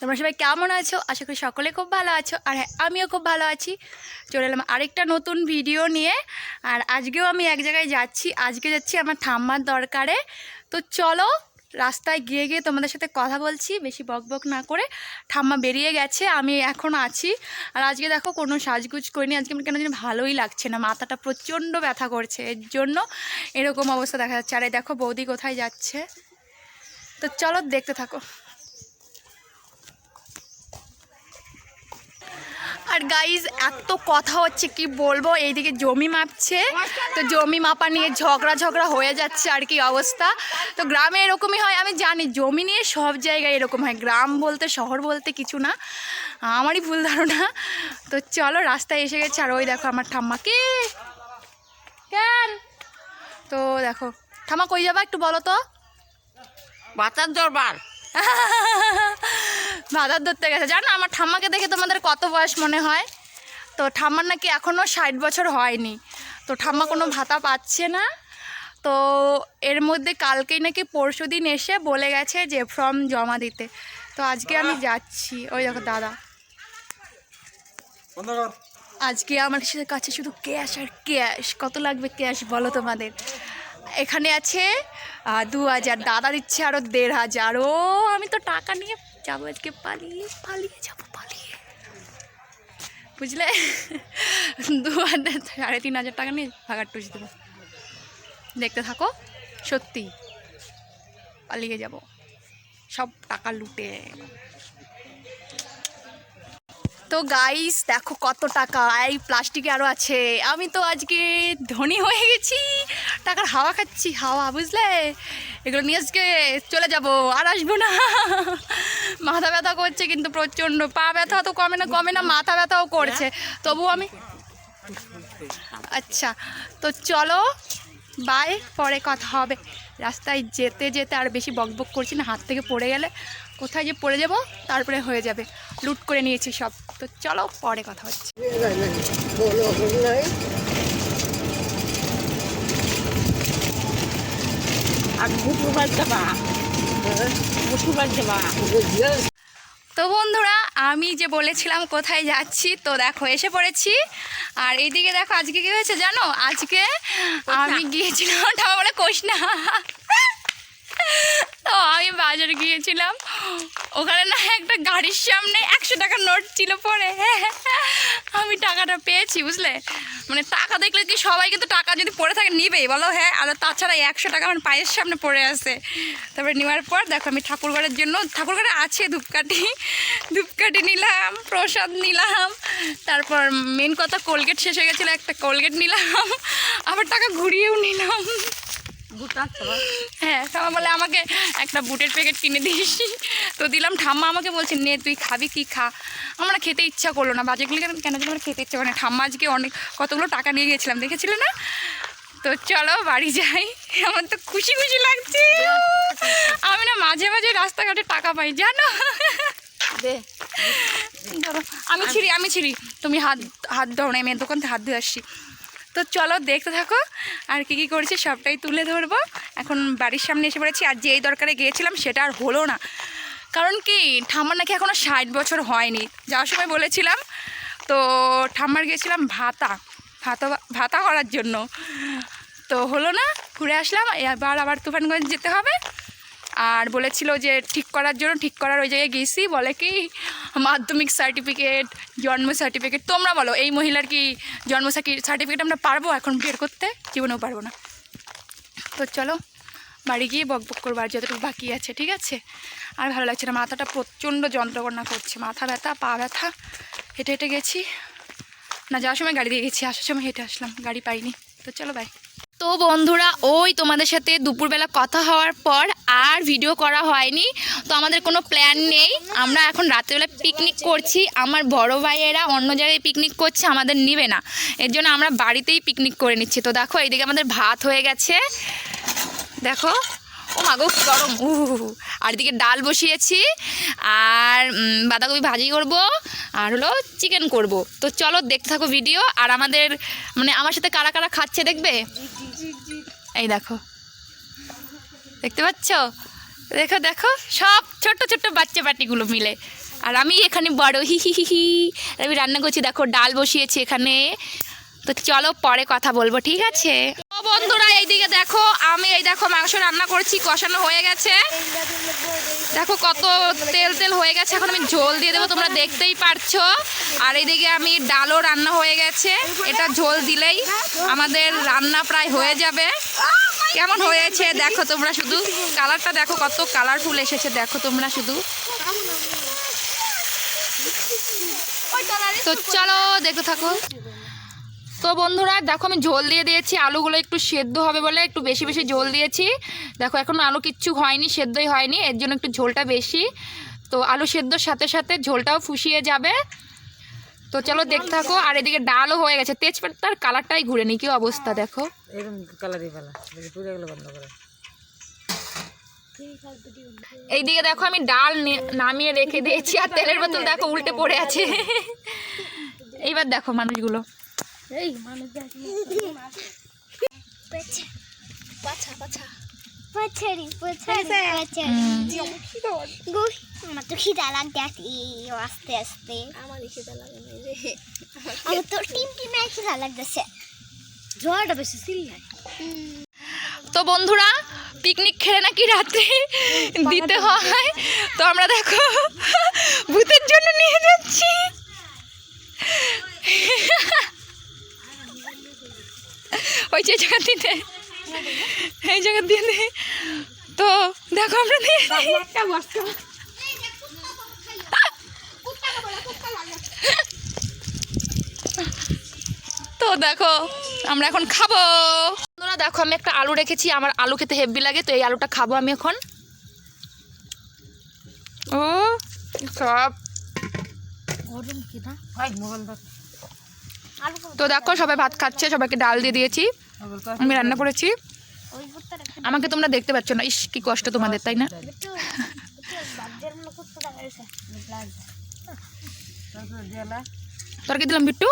তোমরা সবাই কেমন আছো? আশা করি সকলে খুব ভালো আছো। আর হ্যাঁ আমিও খুব ভালো আছি। চলে এলাম আরেকটা নতুন ভিডিও নিয়ে। আর আজকেও আমি এক জায়গায় যাচ্ছি। আজকে যাচ্ছি আমার ঠাম্মার দরকারে। তো চলো, রাস্তায় গিয়ে গিয়ে তোমাদের সাথে কথা বলছি, বেশি বক বক না করে। ঠাম্মা বেরিয়ে গেছে, আমি এখন আছি। আর আজকে দেখো, কোনো সাজগুজ করিনি। আজকে আমার কেন যেন ভালোই লাগছে না। মাথাটা প্রচণ্ড ব্যথা করছে। এর জন্য এরকম অবস্থা দেখা যাচ্ছে। আর দেখো, বৌদি কোথায় যাচ্ছে? তো চলো, দেখতে থাকো। আর গাইজ এত কথা হচ্ছে কি বলব? এইদিকে জমি মাপছে। তো জমি মাপা নিয়ে ঝগড়া ঝগড়া হয়ে যাচ্ছে আর কি অবস্থা। তো গ্রামে এরকমই হয় আমি জানি জমি নিয়ে সব জায়গায় এরকম হয়। গ্রাম বলতে শহর বলতে কিছু না। আমারই ভুল ধারণা। তো চলো রাস্তায় এসে গেছে। আর ওই দেখো আমার ঠাম্মা। ঠাম্মাকে কেন? তো দেখো ঠাম্মা কই যাবা একটু বলো তো? বাতার দরবার। ভাতার ধরতে গেছে। জানো আমার ঠাম্মাকে দেখে তোমাদের কত বয়স মনে হয়? তো ঠাম্মার নাকি এখনও ষাট বছর হয়নি। তো ঠাম্মা কোনো ভাতা পাচ্ছে না। তো এর মধ্যে কালকেই নাকি পরশু দিন এসে বলে গেছে যে ফর্ম জমা দিতে। তো আজকে আমি যাচ্ছি। ওই দেখো দাদা। আজকে আমার কাছে শুধু ক্যাশ আর ক্যাশ। কত লাগবে ক্যাশ বলো তোমাদের? এখানে আছে দু হাজার। দাদা দিচ্ছে আরও দেড় হাজার। ও আমি তো টাকা নিয়ে যাব আজকে পালিয়ে পালিয়ে যাব পালিয়ে বুঝলে দু হাজার সাড়ে তিন হাজার টাকা নিয়ে ভাগার টুস দেবো দেখতে থাকো সত্যি পালিয়ে যাব সব টাকা লুটে তো গাইস দেখো কত টাকা। এই প্লাস্টিকে আরও আছে। আমি তো আজকে ধনী হয়ে গেছি। টাকার হাওয়া খাচ্ছি। হাওয়া, বুঝলে? এগুলো নিয়ে আজকে চলে যাব। আর আসব না। মাথা ব্যথা করছে কিন্তু প্রচণ্ড। পা ব্যথা তো কমে না কমে না, মাথা ব্যথাও করছে। তবু আমি আচ্ছা তো চলো। বাই পরে কথা হবে। রাস্তায় যেতে যেতে আর বেশি বকবক করছি না। হাত থেকে পড়ে গেলে কোথায় যে পড়ে যাব তারপরে হয়ে যাবে। লুট করে নিয়েছি সব। তো চলো পরে কথা হচ্ছে। তো বন্ধুরা আমি যে বলেছিলাম কোথায় যাচ্ছি তো দেখো এসে পড়েছি। আর এইদিকে দেখো আজকে কি হয়েছে জানো? আজকে আমি গিয়েছিলাম ঠামা বলে কোষ না তো আমি বাজারে গিয়েছিলাম। ওখানে না একটা গাড়ির সামনে একশো টাকার নোট ছিল পরে আমি টাকাটা পেয়েছি, বুঝলে? মানে টাকা দেখলে কি সবাই কিন্তু টাকা যদি পড়ে থাকে নিবেই। বলো হ্যাঁ? আর তাছাড়া একশো টাকা আমার পায়ের সামনে পড়ে আছে। তারপরে নেওয়ার পর দেখো আমি ঠাকুরঘরের জন্য, ঠাকুরঘরে আছে ধূপকাঠি। ধূপকাঠি নিলাম, প্রসাদ নিলাম। তারপর মেন কথা কোলগেট শেষ হয়ে গেছিল, একটা কোলগেট নিলাম। আবার টাকা ঘুরিয়েও নিলাম। হ্যাঁ ঠাম্মা বলে আমাকে একটা বুটের প্যাকেট কিনে দিস। তো দিলাম ঠাম্মা আমাকে বলছে নে তুই খাবি কি খা? আমার খেতে ইচ্ছা করল না বাজেগুলো কেন কেন খেতে ইচ্ছা করে না। ঠাম্মা আজকে অনেক কতগুলো টাকা নিয়ে গেছিলাম দেখেছিলে না? তো চলো বাড়ি যাই। আমার তো খুশি খুশি লাগছে। আমি না মাঝে মাঝে রাস্তাঘাটে টাকা পাই জানো? ধরো, আমি ছিড়ি আমি ছিড়ি। তুমি হাত হাত ধরো না আমি দোকান থেকে হাত ধুয়ে আসছি। তো চলো দেখতে থাকো। আর কি কি করেছি সবটাই তুলে ধরবো। এখন বাড়ির সামনে এসে পড়েছি। আর যেই দরকারে গিয়েছিলাম সেটা আর হলো না। কারণ কি, ঠাম্মার নাকি এখনও ষাট বছর হয়নি। যাওয়ার সময় বলেছিলাম, তো ঠাম্মার গিয়েছিলাম ভাতা ভাতা ভাতা করার জন্য। তো হলো না, ঘুরে আসলাম। এবার আবার তুফানগঞ্জ যেতে হবে। আর বলেছিল যে ঠিক করার জন্য, ঠিক করার ওই জায়গায় গেছি। বলে কি মাধ্যমিক সার্টিফিকেট জন্ম সার্টিফিকেট তোমরা বলো, এই মহিলার কি জন্ম সার্টিফিকেট আমরা পারব এখন বের করতে? জীবনেও পারব না। তো চলো, বাড়ি গিয়ে বক বক করব আর যতটুকু বাকি আছে, ঠিক আছে? আর ভালো লাগছে না, মাথাটা প্রচণ্ড যন্ত্রণা করছে, মাথা ব্যথা, পা ব্যথা, হেঁটে হেঁটে গেছি। না, যাওয়ার সময় গাড়ি দিয়ে গেছি, আসার সময় হেঁটে আসলাম, গাড়ি পাইনি। তো চলো বাই তো বন্ধুরা, ওই তোমাদের সাথে দুপুরবেলা কথা হওয়ার পর আর ভিডিও করা হয়নি। তো আমাদের কোনো প্ল্যান নেই। আমরা এখন রাত্রেবেলা পিকনিক করছি। আমার বড় ভাইয়েরা অন্য জায়গায় পিকনিক করছে, আমাদের নিবে না। এর জন্য আমরা বাড়িতেই পিকনিক করে নিচ্ছি। তো দেখো, এইদিকে আমাদের ভাত হয়ে গেছে। দেখো, ও মাগো গরম। উ আর এদিকে ডাল বসিয়েছি। আর বাঁধাকপি ভাজি করব। আর হলো চিকেন করব। তো চলো, দেখতে থাকো ভিডিও আর আমাদের মানে আমার সাথে কারা কারা খাচ্ছে দেখবে? এই দেখো। দেখতে পাচ্ছ? দেখো দেখো, সব ছোট্ট ছোট্ট বাচ্চা পাটিগুলো মিলে। আর আমি এখানে বড়, হি হি হি হি। আমি রান্না করছি, দেখো, ডাল বসিয়েছি এখানে। তো চলো পরে কথা বলব, ঠিক আছে? এইদিকে দেখো, আমি এই দেখো মাংস রান্না করছি, কষানো হয়ে গেছে। দেখো কত তেল তেল হয়ে গেছে, এখন আমি ঝোল দিয়ে দেবো, তোমরা দেখতেই পারছ। আর এইদিকে আমি ডালও রান্না হয়ে গেছে, এটা ঝোল দিলেই আমাদের রান্না প্রায় হয়ে যাবে। কেমন হয়েছে দেখো তোমরা শুধু, কালারটা দেখো কত কালারফুল এসেছে, দেখো তোমরা শুধু। তো চলো, দেখতে থাকো। তো বন্ধুরা দেখো আমি ঝোল দিয়ে দিয়েছি আলুগুলো একটু সেদ্ধ হবে বলে একটু বেশি বেশি ঝোল দিয়েছি। দেখো এখন আলু কিচ্ছু হয়নি সেদ্ধই হয়নি এর জন্য একটু ঝোলটা বেশি। তো আলু সেদ্ধর সাথে সাথে ঝোলটাও ফুসিয়ে যাবে। তো চলো দেখতে থাকো আর এদিকে ডালও হয়ে গেছে তেজপাতার কালারটাই ঘুরে নি কি অবস্থা দেখো। এইদিকে দেখো আমি ডাল নামিয়ে রেখে দিয়েছি আর তেলের বোতল দেখো উল্টে পড়ে আছে। এইবার দেখো মানুষগুলো। এই মানুষ পছারি পছারি পছারি আমার তো খিদা লাগতে আছে আস্তে আস্তে। আমার খিদা লাগে না রে আমার তো টিম টিমে খিদা লাগতেছে। জ্বরটা বেশি সিল্লাই তো বন্ধুরা পিকনিক খেলে নাকি রাত্রে দিতে হয়? তো আমরা দেখো ভূতের জন্য নিয়ে যাচ্ছি। ওই যে জায়গা দিতে এই জায়গা দিয়ে দে। তো দেখো আমরা দিয়ে তো দেখো আমরা এখন খাব। বন্ধুরা দেখো আমি একটা আলু রেখেছি। আমার আলু খেতে হেভি লাগে তো এই আলুটা খাব আমি এখন। ও সব। গরম কি না? হয় মোবাইল তো দেখো, সবাই ভাত খাচ্ছে, সবাইকে ডাল দিয়ে দিয়েছি। আমি রান্না করেছি। আমাকে তোমরা দেখতে পাচ্ছ না। ইস, কি কষ্ট তোমাদের, তাই না? তোর কি দিলাম, বিট্টু।